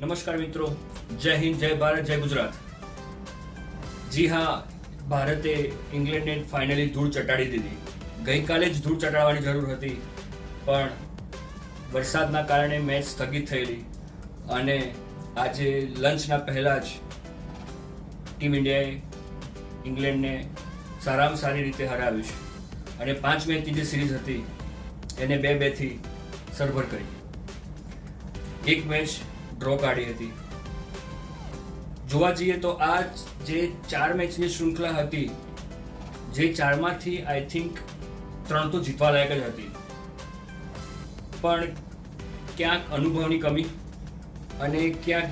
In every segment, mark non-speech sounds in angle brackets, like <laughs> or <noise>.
નમસ્કાર મિત્રો. જય હિન્દ, જય ભારત, જય ગુજરાત. જી હા, ભારતે ઇંગ્લેન્ડને ફાઇનલી ધૂળ ચટાડી દીધી. ગઈકાલે જ ધૂળ ચટાડવાની જરૂર હતી, પણ વરસાદના કારણે મેચ સ્થગિત થયેલી અને આજે લંચના પહેલા જ ટીમ ઇન્ડિયાએ ઇંગ્લેન્ડને સારામાં સારી રીતે હરાવ્યું છે. અને પાંચ મેચની જે સિરીઝ હતી, એને બે બેથી સરભર કરી. એક મેચ ડ્રો કાઢી હતી. જોવા જઈએ તો આ જે ચાર મેચની શૃંખલા હતી, જે ચારમાંથી આઈ થિંક ત્રણ તો જીતવા લાયક જ હતી. પણ ક્યાંક અનુભવની કમી અને ક્યાંક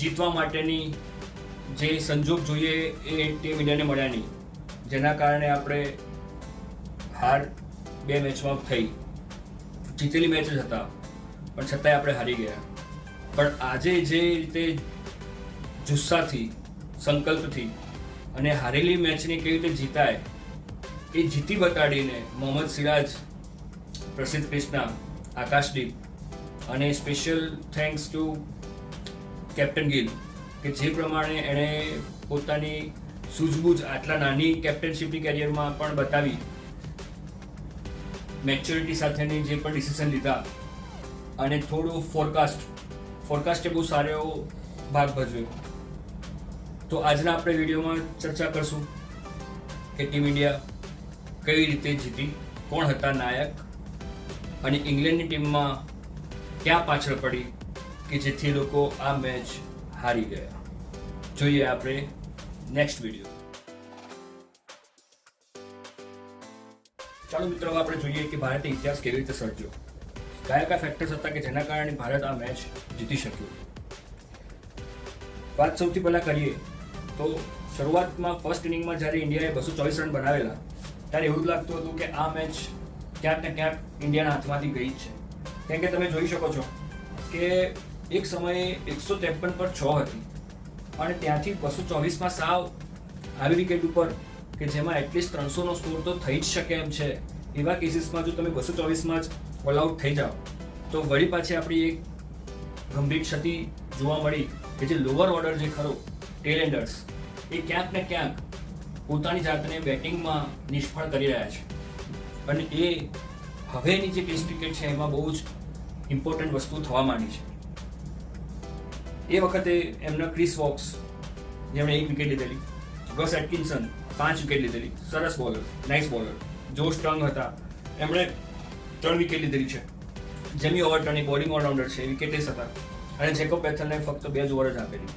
જીતવા માટેની જે સંજોગ જોઈએ એ ટીમ ઇન્ડિયાને મળ્યા નહીં. જેના કારણે આપણે હાર બે મેચમાં થઈ. જીતેલી મેચ જ હતા, પણ છતાંય આપણે હારી ગયા. પણ આજે જે રીતે જુસ્સાથી, સંકલ્પથી અને હારેલી મેચને કેવી રીતે જીતાય, એ જીતી બતાડીને મોહમ્મદ સિરાજ, પ્રસિદ્ધ ક્રિષ્ના આકાશદીપ અને special thanks to captain Gill કે જે પ્રમાણે એણે પોતાની સૂઝબૂઝ આટલા નાની કેપ્ટનશીપની કેરિયરમાં પણ બતાવી મેચ્યોરિટી સાથેની જે પણ ડિસિઝન લીધા અને થોડું ફોરકાસ્ટ ફોરકાસ્ટે બહુ સારો એવો ભાગ ભજવ્યો. તો આજના આપણે વિડીયોમાં ચર્ચા કરશું કે ટીમ ઇન્ડિયા કઈ રીતે જીતી, કોણ હતા નાયક અને ઇંગ્લેન્ડની ટીમમાં ક્યાં પાછળ પડી કે જેથી લોકો આ મેચ હારી ગયા. જોઈએ આપણે નેક્સ્ટ વીડિયો ચાલો મિત્રો આપણે જોઈએ કે ભારતે ઇતિહાસ કેવી રીતે સર્જ્યો. કયા કયા ફેક્ટર્સ હતા કે જેના કારણે ભારત આ મેચ જીતી શક્યું? વાત સૌથી પહેલાં કરીએ તો શરૂઆતમાં ફર્સ્ટ ઇનિંગમાં જ્યારે ઇન્ડિયાએ બસો ચોવીસ રન બનાવેલા, ત્યારે એવું જ લાગતું હતું કે આ મેચ ક્યાંક ને ક્યાંક ઇન્ડિયાના હાથમાંથી ગઈ જ છે. કેમ કે તમે જોઈ શકો છો કે એક સમયે એકસો ત્રેપન પર છ હતી અને ત્યાંથી બસો ચોવીસમાં સાવ આવી વિકેટ ઉપર કે જેમાં એટલીસ્ટ ત્રણસોનો સ્કોર તો થઈ જ શકે એમ છે. એવા કેસીસમાં જો તમે બસો ચોવીસમાં જ ઓલ આઉટ થઈ જાઓ. તો વળી પાછી આપણી એક ગંભીર ક્ષતિ જોવા મળી કે જે લોઅર ઓર્ડર જે ખરો ટેલેન્ડર્સ એ ક્યાંક ને ક્યાંક પોતાની જાતને બેટિંગમાં નિષ્ફળ કરી રહ્યા છે. અને એ હવેની જે ટેસ્ટ ક્રિકેટ છે, એમાં બહુ જ ઇમ્પોર્ટન્ટ વસ્તુ થવા માંડી છે. એ વખતે એમના ક્રિસ વોક્સ જેમણે એક વિકેટ લીધેલી ગસ એટકિન્સન પાંચ વિકેટ લીધેલી, સરસ બોલર નાઇસ બોલર જો સ્ટ્રોંગ હતા. એમણે ત્રણ વિકેટ લીધેલી છે. જેમી ઓવરટર્ન એ બોલિંગ ઓલરાઉન્ડર છે વિકેટ વિકેટેસ હતા અને જેકોબ બેથલને ફક્ત બે જ ઓવર જ આપેલી.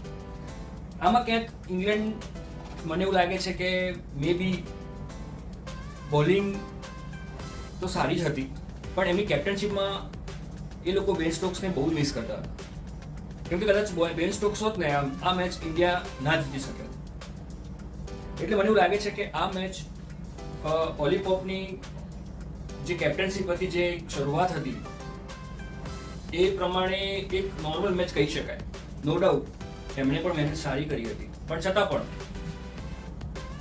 આમાં ક્યાંક ઇંગ્લેન્ડ મને એવું લાગે છે કે મે બી બોલિંગ તો સારી જ હતી, પણ એમની કેપ્ટનશીપમાં એ લોકો બેન સ્ટોક્સને બહુ જ મિસ કરતા હતા. કેમ કે કદાચ બેન સ્ટોક્સ હોત ને આ મેચ ઇન્ડિયા ના જીતી શકે એટલે મને એવું લાગે છે કે આ મેચ ઓલિપોપની જે કેપ્ટનશીપ હતી, જે શરૂઆત હતી, એ પ્રમાણે એક નોર્મલ મેચ કહી શકાય. નો ડાઉટ એમણે પણ મહેનત સારી કરી હતી. પણ છતાં પણ,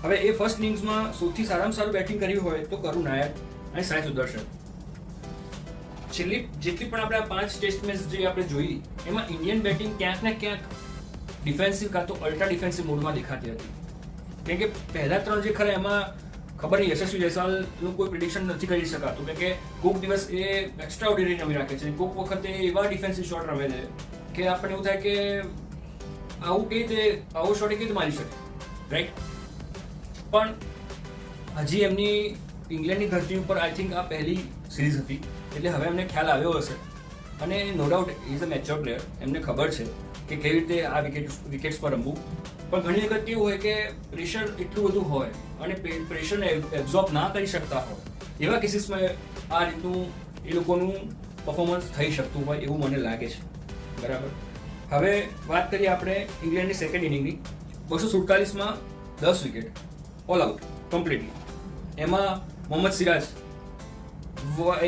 હવે એ ફર્સ્ટ ઇનિંગ્સમાં સૌથી સારામાં સારું બેટિંગ કર્યું હોય તો કરુણ નાયક અને સાય સુદર્શન. છેલ્લી, જેટલી પણ આપણે આ પાંચ ટેસ્ટ મેચ જે આપણે જોઈ, એમાં ઇન્ડિયન બેટિંગ ક્યાંક ને ક્યાંક ડિફેન્સિવ કાં તો અલ્ટ્રા ડિફેન્સિવ મોડમાં દેખાતી હતી. કેમ કે પહેલા ત્રણ જે ખરા, એમાં ખબર નહીં, યશસ્વી જયસ્વાલનું કોઈ પ્રિડિક્શન નથી કરી શકાતું. કે કોઈક દિવસ એ એક્સ્ટ્રા ઓર્ડિનરી રમી રાખે છે કોઈક વખતે એવા ડિફેન્સિવ શોટ રમે છે કે આપણને એવું થાય કે આવું કઈ રીતે આવો શોટ કઈ રીતે મારી શકે. રાઈટ પણ હજી એમની ઇંગ્લેન્ડની ધરતી ઉપર આઈ થિંક આ પહેલી સિરીઝ હતી. એટલે હવે એમને ખ્યાલ આવ્યો હશે. અને no doubt is a mature player એમને ખબર છે કે કેવી રીતે આ વિકેટ વિકેટ્સ પર રમવું. પણ ઘણી વખત કેવું હોય કે પ્રેશર એટલું બધું હોય અને પ્રેશરને એબ્ઝોર્બ ના કરી શકતા હોય, એવા કેસીસમાં આ રીતનું એ લોકોનું પરફોર્મન્સ થઈ શકતું હોય એવું મને લાગે છે. બરાબર? હવે વાત કરીએ આપણે ઇંગ્લેન્ડની સેકન્ડ ઇનિંગની બસો સુડતાલીસમાં દસ વિકેટ ઓલ આઉટ કમ્પ્લીટલી એમાં મોહમ્મદ સિરાજ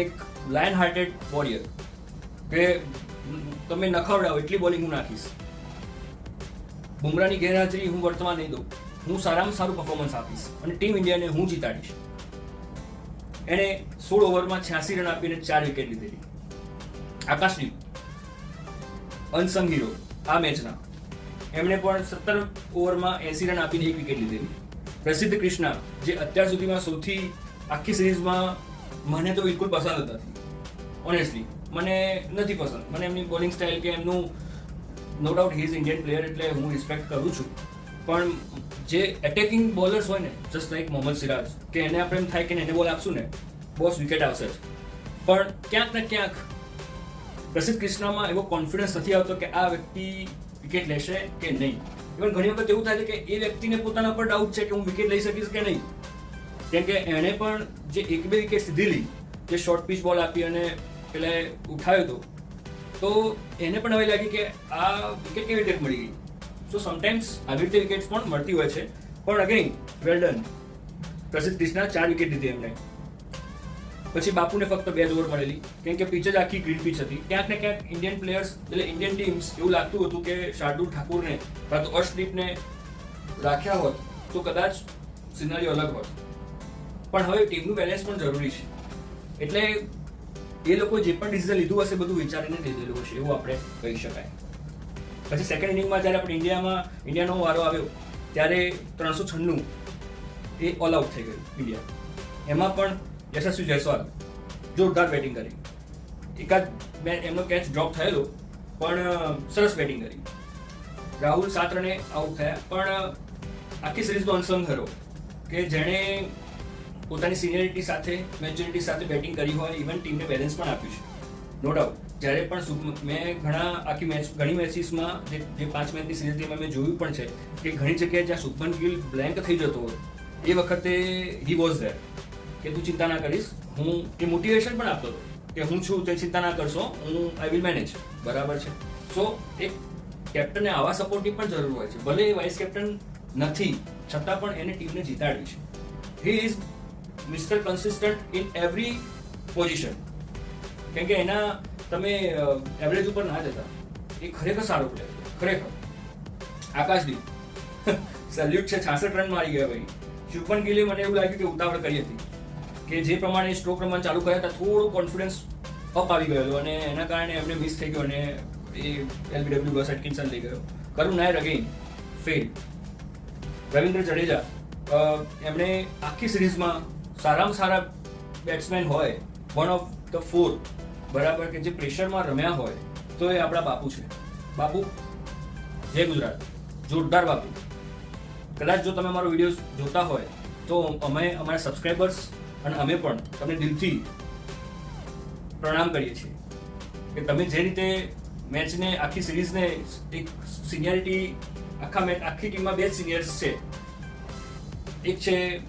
એક લાયન હાર્ટેડ વોરિયર કે, તમે નખાવડાવો, એટલી બોલિંગ હું નાખીશ. બુમરાની ગેરહાજરી હું વર્તમાન નહીં દઉં. હું સારામાં સારું પરફોર્મન્સ આપીશ અને ટીમ ઇન્ડિયાને હું જીતાડીશ. એણે સોળ ઓવરમાં છ્યાસી રન આપીને ચાર વિકેટ લીધેલી. આકાશદીપ અનસંગ હીરો આ મેચના. એમણે પણ સત્તર ઓવરમાં એસી રન આપીને એક વિકેટ લીધેલી. પ્રસિદ્ધ કૃષ્ણા, જે અત્યાર સુધીમાં સૌથી આખી સિરીઝમાં મને તો બિલકુલ પસંદ હતા ઓનેસ્ટલી મને નથી પસંદ. મને એમની બોલિંગ સ્ટાઇલ કે એમનું no doubt he is Indian player એટલે હું રિસ્પેક્ટ કરું છું. પણ જે એટેકિંગ બોલર્સ હોય ને જસ્ટ લાઈક મોહમ્મદ સિરાજ, કે એને આપણે એમ થાય કે એને બોલ આપશું ને બોસ વિકેટ આવશે જ. પણ ક્યાંક ને ક્યાંક પ્રસિદ્ધ કૃષ્ણામાં એવો કોન્ફિડન્સ નથી આવતો કે આ વ્યક્તિ વિકેટ લેશે કે નહીં. ઇવન ઘણી વખત એવું થાય છે કે એ વ્યક્તિને પોતાના પર ડાઉટ છે કે હું વિકેટ લઈ શકીશ કે નહીં. કેમ કે એણે પણ જે એક બે વિકેટ સીધી લી, જે શોર્ટ પીચ બોલ આપી અને પેલા ઉઠાવ્યો હતો તો એને પણ હવે લાગી કે આ વિકેટ કેવી રીતે મળી ગઈ? સો સમટાઈમ્સ આવી રીતે વિકેટ્સ પણ મળતી હોય છે. પણ અગેન વેલ ડન પ્રસિદ્ધ ક્રિષ્ના ચાર વિકેટ લીધી એમને પછી બાપુને ફક્ત બે જ ઓવર મળેલી. કેમ કે પીચ જ આખી ગ્રીન પીચ હતી. ક્યાંક ને ક્યાંક ઇન્ડિયન પ્લેયર્સ એટલે ઇન્ડિયન ટીમ્સ એવું લાગતું હતું કે શાર્દુલ ઠાકુરને કાં તો અર્શદીપને રાખ્યા હોત, તો કદાચ સિનારી અલગ હોત. પણ હવે ટીમનું બેલેન્સ પણ જરૂરી છે. એટલે એ લોકો જે પણ ડિસિઝન લીધું હશે બધું વિચારીને લીધેલું હશે, એવું આપણે કહી શકાય. પછી સેકન્ડ ઇનિંગમાં જ્યારે આપણે ઇન્ડિયામાં, ઇન્ડિયાનો વારો આવ્યો, ત્યારે ત્રણસો છન્નું એ ઓલ આઉટ થઈ ગયું ઇન્ડિયા એમાં પણ યશસ્વી જયસ્વાલ જોરદાર બેટિંગ કરી. એકાદ બે એમનો કેચ ડ્રોપ થયેલો, પણ સરસ બેટિંગ કરી. રાહુલ સાત રને આઉટ થયા, પણ આખી સિરીઝનો અનસંગ હરો કે જેણે પોતાની સિનિયરિટી સાથે મેચ્યોરિટી સાથે બેટિંગ કરી હોય ઇવન ટીમને બેલેન્સ પણ આપ્યું છે. નો ડાઉટ જ્યારે પણ મેં ઘણા આખી મેચ ઘણી મેચીસમાં જે પાંચ મેચની સિરીઝમાં મેં જોયું પણ છે, કે ઘણી જગ્યાએ જ્યાં શુભમન ગિલ બ્લેન્ક થઈ જતો હોય, એ વખતે હી વોઝ ધેર કે તું ચિંતા ના કરીશ, હું એ મોટિવેશન પણ આપતો હતો, કે હું છું, તે ચિંતા ના કરશો, હું આઈ વિલ મેનેજ બરાબર છે? સો એક કેપ્ટનને આવા સપોર્ટની પણ જરૂર હોય છે. ભલે એ વાઇસ કેપ્ટન નથી, છતાં પણ એને ટીમને જીતાડવી છે. He is mister consistent in every position કેમ કે એના તમે એવરેજ ઉપર ના જતા. એ ખરેખર સારો પ્લેયર ખરેખર. આકાશદીપ સલ્યુટ <laughs> છે, છાસઠ રન મારી ગયા ભાઈ. શુભમન ગિલે મને એવું લાગ્યું કે ઉતાવળ કરી હતી કે જે પ્રમાણે સ્ટ્રોક રમવાનું ચાલુ કર્યા હતા, થોડો કોન્ફિડન્સ અપ આવી ગયો અને એના કારણે એમને મિસ થઈ ગયો અને એ એલબીડબ્લ્યુ બસ એટકિન્સન લઈ ગયો. કરુણ નાયર અગેન ફેલ રવિન્દ્ર જડેજા એમણે આખી સિરીઝમાં સારામાં સારા બેટ્સમેન હોય વન ઓફ ધ ફોર બરાબર, કે જે પ્રેશરમાં રમ્યા હોય, તો એ આપણા બાપુ છે. બાપુ, જય ગુજરાત. જોરદાર બાપુ. કદાચ જો તમે મારો વીડિયો જોતા હોય, તો અમે, અમારા સબસ્ક્રાઈબર્સ અને અમે પણ તમને દિલથી પ્રણામ કરીએ છીએ. કે તમે જે રીતે મેચને, આખી સિરીઝને એક સિનિયરિટી આખા મેચ આખી ટીમમાં બે સિનિયર્સ છે. એક છે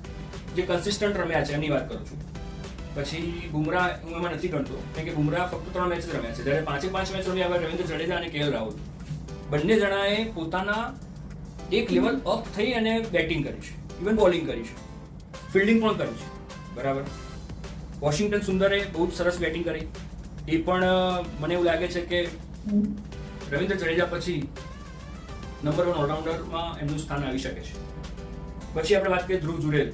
જે કન્સિસ્ટન્ટ રમ્યા છે એની વાત કરું છું. પછી બુમરા હું એમાં નથી ગણતો, કેમ કે બુમરા ફક્ત ત્રણ મેચ રમ્યા છે. જ્યારે પાંચે પાંચ મેચ રમ્યા હવે રવિન્દ્ર જડેજા અને કેએલ રાહુલ. બંને જણાએ પોતાના એક લેવલ અપ થઈ અને બેટિંગ કરી છે. ઇવન બોલિંગ કરી છે. ફિલ્ડિંગ પણ કરી છે. બરાબર? વોશિંગ્ટન સુંદરે બહુ સરસ બેટિંગ કરી. એ પણ મને એવું લાગે છે કે રવિન્દ્ર જડેજા પછી નંબર વન ઓલરાઉન્ડરમાં એમનું સ્થાન આવી શકે છે. પછી આપણે વાત કરીએ ધ્રુવ જુરેલ.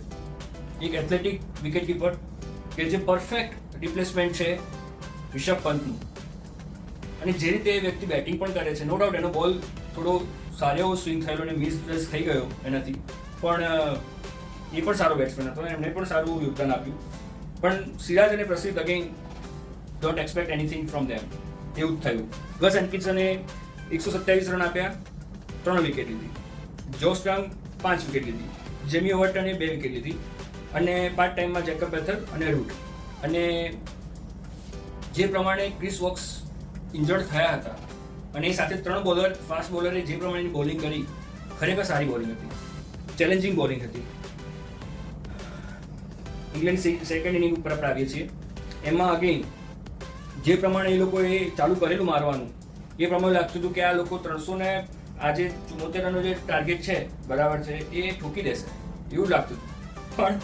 એક એથ્લેટિક વિકેટ કીપર કે જે પરફેક્ટ રિપ્લેસમેન્ટ છે રિષભ પંતનું. અને જે રીતે એ વ્યક્તિ બેટિંગ પણ કરે છે નો ડાઉટ એનો બોલ થોડો સારો એવો સ્વિંગ થયેલો અને મિસ થઈ ગયો એનાથી. પણ એ પણ સારો બેટ્સમેન હતો એમણે પણ સારું યોગદાન આપ્યું. પણ સિરાજ અને Prasidh again don't expect anything from them એવું જ થયું. ગસ એન્કિન્સને એકસો સત્યાવીસ રન આપ્યા, ત્રણ વિકેટ લીધી. જો સ્ટ્રંગ પાંચ વિકેટ લીધી. જેમી ઓવર્ટને બે વિકેટ લીધી. અને પાર્ટ ટાઈમમાં જેકબ બેથર અને રૂટ અને જે પ્રમાણે ક્રિસ વોક્સ ઇન્જર્ડ થયા હતા, અને એ સાથે ત્રણ બોલર ફાસ્ટ બોલરે જે પ્રમાણેની બોલિંગ કરી, ખરેખર સારી બોલિંગ હતી. ચેલેન્જિંગ બોલિંગ હતી. ઇંગ્લેન્ડ સેકન્ડ ઇનિંગ ઉપર આપણે આવીએ છીએ. એમાં અગેન જે પ્રમાણે એ લોકોએ ચાલુ કરેલું મારવાનું, એ પ્રમાણે લાગતું હતું કે આ લોકો ત્રણસો ને આજે ચુમ્મોતેર રનનો જે ટાર્ગેટ છે, બરાબર છે, એ ઠોકી દેશે. એવું લાગતું હતું. પણ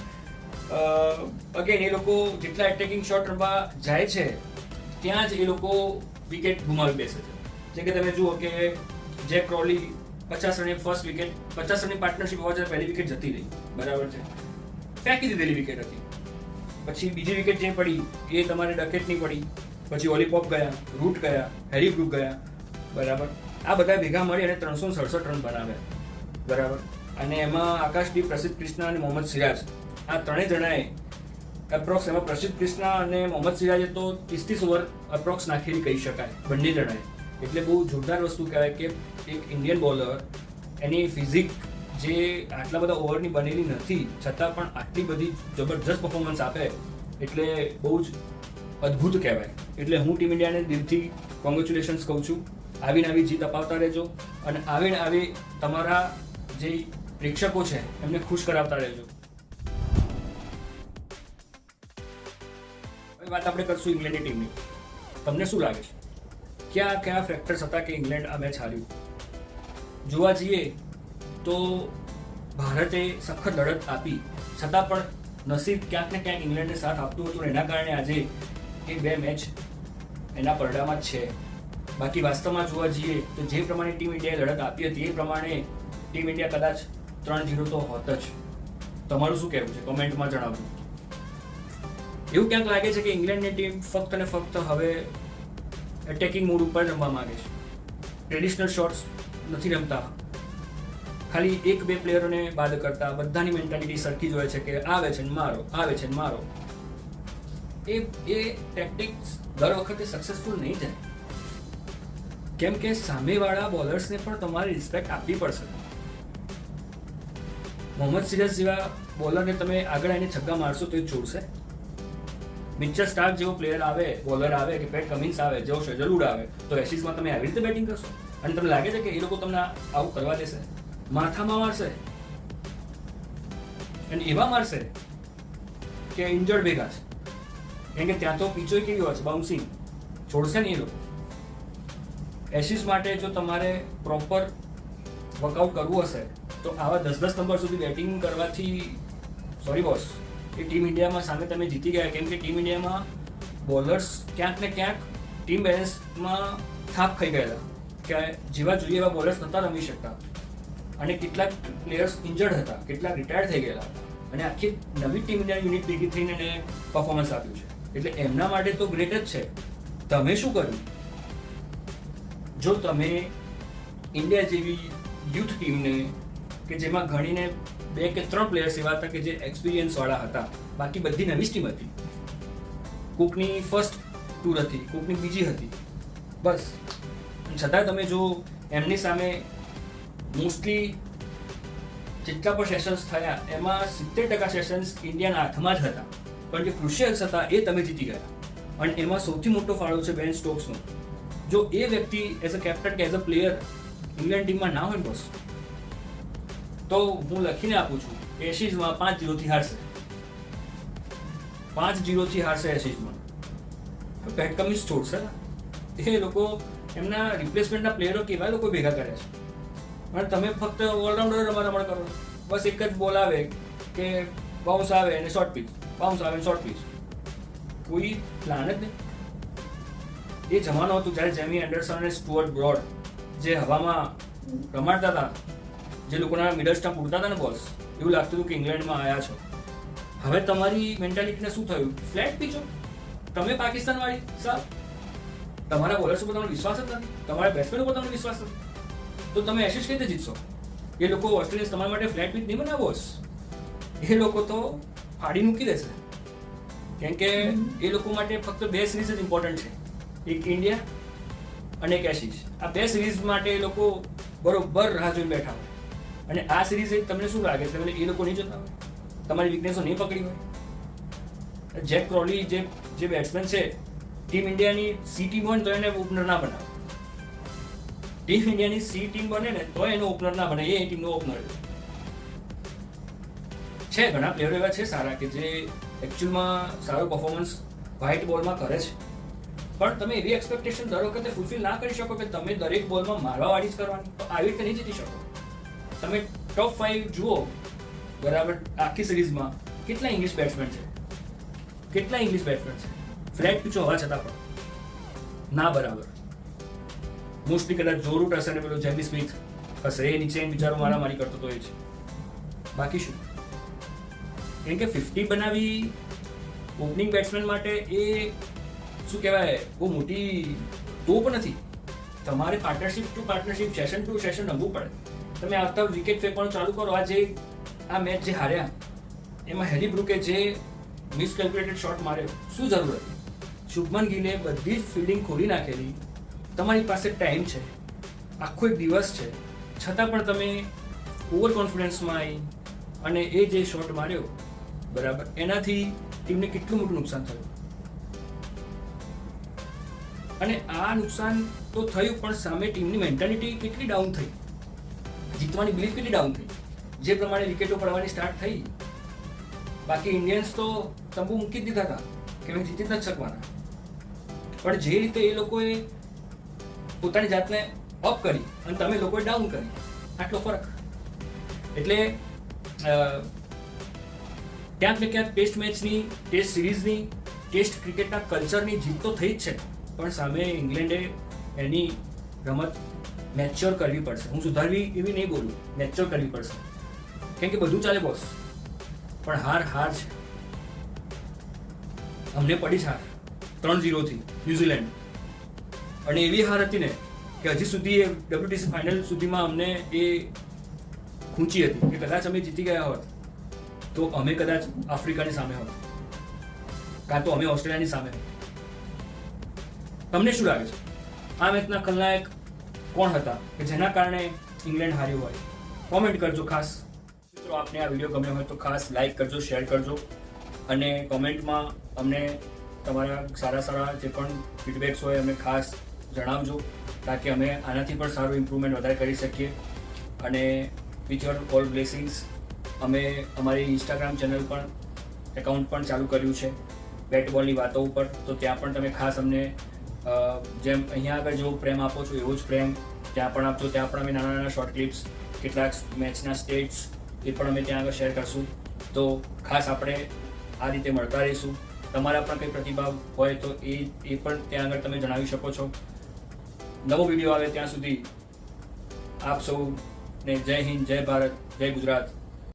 અગેન એ લોકો જેટલા એટેકિંગ શોટ રમવા જાય છે, ત્યાં જ એ લોકો વિકેટ ગુમાવી બેસે છે. જેમ કે તમે જુઓ કે જેક ક્રોલી પચાસ રનની ફર્સ્ટ વિકેટ પચાસ રનની પાર્ટનરશિપ હોવા છતાં પહેલી વિકેટ જતી રહી. બરાબર છે? ફેંકી દીધેલી વિકેટ હતી. પછી બીજી વિકેટ જે પડી, એ તમારે ડકેટની પડી. પછી ઓલીપોપ ગયા રૂટ ગયા હેરી ગ્રુપ ગયા. બરાબર? આ બધા ભેગા મળી અને ત્રણસો સડસઠ રન બનાવ્યા. બરાબર? અને એમાં આકાશદીપ, પ્રસિદ્ધ કૃષ્ણ અને મોહમ્મદ સિરાજ આ ત્રણેય જણાએ એપ્રોક્સ એમાં પ્રસિદ્ધ કૃષ્ણ અને મોહમ્મદ સિરાજે તો ત્રીસ ત્રીસ ઓવર એપ્રોક્સ નાખેલી કહી શકાય, બંને જણાએ. એટલે બહુ જોરદાર વસ્તુ કહેવાય કે એક ઇન્ડિયન બોલર એની ફિઝિક જે આટલા બધા ઓવરની બનેલી નથી, છતાં પણ આટલી બધી જબરજસ્ત પરફોર્મન્સ આપે, એટલે બહુ જ અદ્ભુત કહેવાય. એટલે હું ટીમ ઇન્ડિયાને દિલથી કોંગ્રેચ્યુલેશન્સ કહું છું. આવીને આવી જીત અપાવતા રહેજો અને આવીને આવી તમારા જે પ્રેક્ષકો છે એમને ખુશ કરાવતા રહેજો. વાત આપણે કરશું ઇંગ્લેન્ડની ટીમની. તમને શું લાગે છે? કયા કયા ફેક્ટર્સ હતા કે ઇંગ્લેન્ડ આ મેચ હાર્યું? જોવા જઈએ તો ભારતે સખત લડત આપી. છતાં પણ નસીબ ક્યાંક ને ક્યાંક ઇંગ્લેન્ડને સાથ આપતું હતું એના કારણે આજે એ બે મેચ એના પરડામાં જ છે. બાકી વાસ્તવમાં જોવા જઈએ તો જે પ્રમાણે ટીમ ઇન્ડિયાએ લડત આપી હતી એ પ્રમાણે ટીમ ઇન્ડિયા કદાચ ત્રણ જીરો તો હોત જ. તમારું શું કહેવું છે? કોમેન્ટમાં જણાવજો. એવું ક્યાંક લાગે છે કે ઇંગ્લેન્ડની ટીમ ફક્ત ને ફક્ત હવે એટેકિંગ મૂડ ઉપર રમવા માંગે છે. ટ્રેડિશનલ શોટ્સ નથી રમતા. ખાલી એક બે પ્લેયરોને બાદ કરતા બધાની મેન્ટાલિટી સરખી જ હોય છે કે આવે છે ને મારો, આવે છે ને મારો. એ એ ટેક્ટિક્સ દર વખતે સક્સેસફુલ નહીં જાય કેમ કે સામેવાળા બોલર્સને પણ તમારે રિસ્પેક્ટ આપવી પડશે. મોહમ્મદ સિરાજ જેવા બોલરને તમે આગળ આવીને છગ્ગા મારશો તો એ છોડશે મિચર સ્ટાર્ક જેવો પ્લેયર આવે બોલર આવે કે પેટ કમિન્સ આવે, જેવો શેજલુડ આવે, તો એશિસમાં તમે આવી રીતે બેટિંગ કરશો? અને તમને લાગે છે કે એ લોકો તમને આવું કરવા દેશે? માથામાં મારશે? અને એવા મારશે કે ઇન્જર્ડ ભેગા છે. કેમ કે ત્યાં તો પીચો કેવી હોય છે બાઉન્સિંગ છોડશે નહીં એ લોકો. એશિસ માટે જો તમારે પ્રોપર વર્કઆઉટ કરવું હશે, તો આવા દસ દસ નંબર સુધી બેટિંગ કરવાથી સોરી બોસ એ ટીમ ઇન્ડિયામાં સામે તમે જીતી ગયા. કેમ કે ટીમ ઇન્ડિયામાં બોલર્સ ક્યાંક ને ક્યાંક ટીમ બેલેન્સમાં થાપ ખાઈ ગયેલા. કે જેવા જોઈએ એવા બોલર્સ નહોતા રમી શકતા. અને કેટલાક પ્લેયર્સ ઇન્જર્ડ હતા. કેટલાક રિટાયર્ડ થઈ ગયેલા. અને આખી નવી ટીમ ઇન્ડિયા યુનિટ ભેગી થઈને એને પરફોર્મન્સ આપ્યું છે. એટલે એમના માટે તો ગ્રેટ જ છે. તમે શું કર્યું? જો તમે ઇન્ડિયા જેવી યુથ ટીમને કે જેમાં ઘણીને બે કે ત્રણ પ્લેયર્સ એવા હતા કે જે એક્સપિરિયન્સ વાળા હતા. બાકી બધી નવી ટીમ હતી. કુકની ફર્સ્ટ ટૂર હતી, કુકની બીજી હતી. બસ. છતાં તમે જો એમની સામે મોસ્ટલી જેટલા પણ સેશન્સ થયા, એમાં સિત્તેર ટકા સેશન્સ ઇન્ડિયાના હાથમાં જ હતા. પણ જે ક્રુશિયલ્સ હતા, એ તમે જીતી ગયા. અને એમાં સૌથી મોટો ફાળો છે બેન સ્ટોક્સનો જો એ વ્યક્તિ એઝ અ કેપ્ટન કે એઝ અ પ્લેયર ઇંગ્લેન્ડ ટીમમાં ના હોય બસ તો હું લખીને આપું છું એશિઝમાં પાંચ જીરોથી હારશે. પાંચ જીરોથી હારશે એશિઝમાં પેટ કમિન્સ છોડશે. એ લોકો એમના રિપ્લેસમેન્ટના પ્લેયરો કેવા લોકો ભેગા કર્યા છે. અને તમે ફક્ત ઓલરાઉન્ડર રમા રમણ કરો. બસ એક જ બોલ આવે કે બાઉન્સ આવે અને શોર્ટ પીચ બાઉન્સ આવે શોર્ટ પીચ કોઈ પ્લાન જ નહીં. એ જમાનો હતો જ્યારે જેમી એન્ડરસન અને સ્ટુઅર્ટ બ્રોડ જે હવામાં રમાડતા હતા જે લોકોના મિડલ સ્ટમ્પ ઉડતા હતા ને બોલ્સ એવું લાગતું હતું કે ઇંગ્લેન્ડમાં આવ્યા છો. હવે તમારી મેન્ટાલિટીને શું થયું? ફ્લેટ પીચો તમે પાકિસ્તાન વાળી? સાહેબ, તમારા બોલર્સ ઉપર તમને વિશ્વાસ જ નથી તમારા બેટ્સમેન ઉપર તમને વિશ્વાસ નથી તો તમે એશિસ કઈ રીતે જીતશો? એ લોકો ઓસ્ટ્રેલિયન્સ તમારા માટે ફ્લેટ પીચ નહીં બનાવો એ લોકો તો ફાડી મૂકી દેશે. કેમ કે એ લોકો માટે ફક્ત બે સિરીઝ જ ઇમ્પોર્ટન્ટ છે. એક ઇન્ડિયા અને એક એશિસ આ બે સિરીઝ માટે એ લોકો બરોબર રાહ જોઈને બેઠા હોય. અને આ સિરીઝ તમને શું લાગે? છે એ લોકો નહીં જોતા? તમારી વીકનેસો નહીં પકડી હોય? જેક ક્રોલી જે જે બેટ્સમેન છે ટીમ ઇન્ડિયાની સી ટીમ હોય ને તો એને ઓપનર ના બનાવે. ટીમ ઇન્ડિયાની સી ટીમ બને ને તો એનો ઓપનર ના બને. એ ટીમનો ઓપનર છે. ઘણા પ્લેયરો એવા છે સારા કે જે એકચ્યુઅલમાં સારો પરફોર્મન્સ વ્હાઇટ બોલમાં કરે છે. પણ તમે એવી એક્સપેક્ટેશન દર વખતે ફૂલફિલ ના કરી શકો કે તમે દરેક બોલમાં મારવાવાળી જ કરવાની. તો આવી રીતે નહીં જીતી શકો. તમે ટોપ ફાઈવ જુઓ બરાબર આખી સિરીઝમાં કેટલા ઇંગ્લિશ બેટ્સમેન છે? કેટલા ઇંગ્લિશ બેટ્સમેન છે? ફ્લેટ પીચો હોવા છતાં પણ. ના બરાબર. મોસ્ટલી કદાચ જો રૂટ હશે ને પેલો જેમી સ્મિથ હશે. એ નીચે બિચારો મારામારી કરતો તો એ છે બાકી શું? કેમ કે ફિફ્ટી બનાવી ઓપનિંગ બેટ્સમેન માટે એ શું કહેવાય, બહુ મોટી તોપ નથી. તમારે partnership to partnership session to session રમવું પડે. તમે આવતા વિકેટ ફેંકવાનું ચાલુ કરો. આ જે, આ મેચ જે હાર્યા, એમાં હેરી બ્રુકે જે મિસકેલ્ક્યુલેટેડ શોટ માર્યો, શું જરૂર હતી? શુભમન ગીલે બધી જ ફિલ્ડિંગ ખોલી નાખેલી. તમારી પાસે ટાઈમ છે. આખો એક દિવસ છે. છતાં પણ તમે ઓવર કોન્ફિડન્સમાં આવી અને એ જે શોટ માર્યો, બરાબર, એનાથી ટીમને કેટલું મોટું નુકસાન થયું? અને આ નુકસાન તો થયું, પણ સામે ટીમની મેન્ટાલિટી કેટલી ડાઉન થઈ? જીતવાની બિલીફ કેટલી ડાઉન થઈ? જે પ્રમાણે વિકેટો પડવાની સ્ટાર્ટ થઈ. બાકી ઇન્ડિયન્સ તો તંબુ મૂકી જ દીધા હતા કે અમે જીતી નથી શકવાના. પણ જે રીતે એ લોકોએ પોતાની જાતને અપ કરી અને તમે લોકોએ ડાઉન કરી, આટલો ફરક. એટલે ક્યાંક ને ક્યાંક ટેસ્ટ મેચની ટેસ્ટ સિરીઝની ટેસ્ટ ક્રિકેટના કલ્ચરની જીત તો થઈ જ છે. પણ સામે ઇંગ્લેન્ડે એની રમત મેચ્યોર કરવી પડશે. હું સુધારવી એવી નહીં બોલું. મેચ્યોર કરવી પડશે. કેમ કે બધું ચાલે બોસ પણ હાર હાર છે. અમને પડી છે હાર. ત્રણ ઝીરોથી ન્યુઝીલેન્ડ અને એવી હાર હતી ને કે હજી સુધી એ ડબ્લ્યુટીસી ફાઇનલ સુધીમાં અમને એ ખૂંચી હતી કે કદાચ અમે જીતી ગયા હોત, તો અમે કદાચ આફ્રિકાની સામે હોત. કાં તો અમે ઓસ્ટ્રેલિયાની સામે તમને શું લાગે છે? આ મેચના ખલનાયક કોણ હતા? કે જેના કારણે ઇંગ્લેન્ડ હાર્યું હોય? કોમેન્ટ કરજો ખાસ. મિત્રો, આપને આ વીડિયો ગમ્યો હોય તો ખાસ લાઈક કરજો શેર કરજો. અને કોમેન્ટમાં અમને તમારા સારા સારા જે પણ ફીડબેક્સ હોય અમે ખાસ જણાવજો, તાકે અમે આનાથી પણ સારું ઇમ્પ્રુવમેન્ટ વધારે કરી શકીએ. અને વિથ યોર ઓલ બ્લેસિંગ્સ અમે અમારી ઇન્સ્ટાગ્રામ ચેનલ પણ એકાઉન્ટ પણ ચાલુ કર્યું છે બેટ બોલની વાતો ઉપર. તો ત્યાં પણ તમે ખાસ અમને જેમ અહીંયા આગળ જેવો પ્રેમ આપો છો, એવો જ પ્રેમ ત્યાં પણ આપજો. ત્યાં પણ અમે નાના નાના શોર્ટ ક્લિપ્સ કેટલાક મેચના સ્ટેટ્સ એ પણ અમે ત્યાં આગળ શેર કરશું. તો ખાસ આપણે આ રીતે મળતા રહીશું. તમારા પણ કંઈ પ્રતિભાવ હોય તો એ એ પણ ત્યાં આગળ તમે જણાવી શકો છો. નવો વીડિયો આવે ત્યાં સુધી આપ સૌને જય હિન્દ, જય ભારત, જય ગુજરાત.